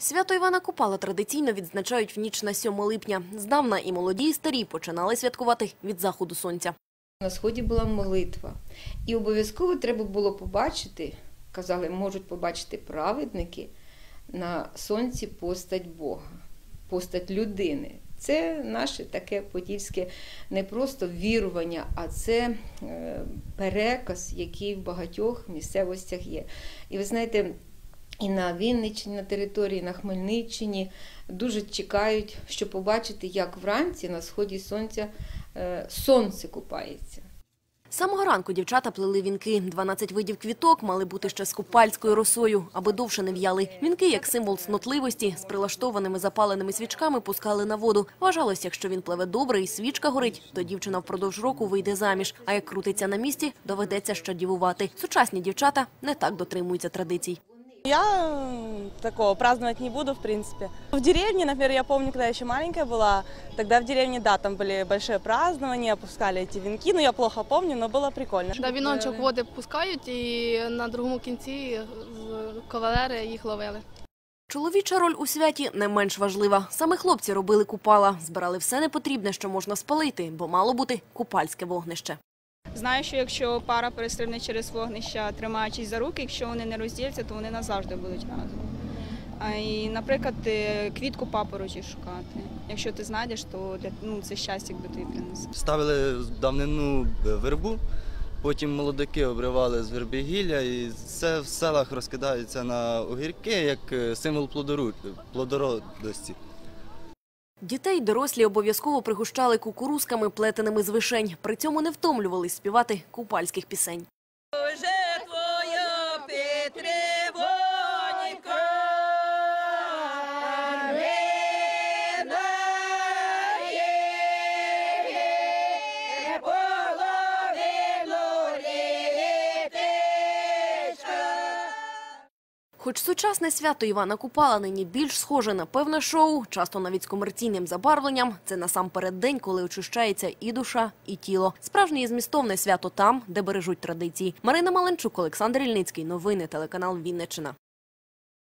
Свято Івана Купала традиційно відзначають в ніч на 7 липня. Здавна і молоді, і старі починали святкувати від заходу сонця. На сході була молитва. І обов'язково треба було побачити, казали, можуть побачити праведники на сонці постать Бога, постать людини. Це наше таке подільське не просто вірування, а це е, переказ, який в багатьох місцевостях є. І ви знаєте, і на Вінниччині, на території, на Хмельниччині дуже чекають, щоб побачити, як вранці на сході сонця е, сонце купається. Самого ранку дівчата плели вінки. 12 видів квіток мали бути ще з купальською росою, аби довше не в'яли. Вінки, як символ снотливості, з прилаштованими запаленими свічками пускали на воду. Вважалось, якщо він пливе добре і свічка горить, то дівчина впродовж року вийде заміж. А як крутиться на місці, доведеться ще дівувати. Сучасні дівчата не так дотримуються традицій. Я м, такого праздновать не буду, в принципе. В деревне, например, я помню, когда я еще маленькая была, тогда в деревне, да, там были большие празднования, опускали эти венки, ну я плохо помню, но было прикольно. Да, віночок води пускають і на другому кінці з- кавалери їх ловили. Чоловіча роль у святі не менш важлива. Саме хлопці робили купала, збирали все непотрібне, що можна спалити, бо мало бути купальське вогнище. Знаю, що якщо пара перестрибне через вогнища, тримаючись за руки, якщо вони не розділяться, то вони назавжди будуть разом. І, наприклад, е, квітку папороті шукати. Якщо ти знайдеш, то ну, це щастя, якби тобі принесе. Ставили давнину вербу, потім молодики обривали з верби гілля, і це в селах розкидається на огірки як е, символ плодородності. Дітей дорослі обов'язково пригощали кукурузками, плетеними з вишень. При цьому не втомлювались співати купальських пісень. Хоч сучасне свято Івана Купала нині більш схоже на певне шоу, часто навіть з комерційним забарвленням, це насамперед день, коли очищається і душа, і тіло. Справжнє змістовне свято там, де бережуть традиції. Марина Маленчук, Олександр Ільницький. Новини телеканал Вінниччина.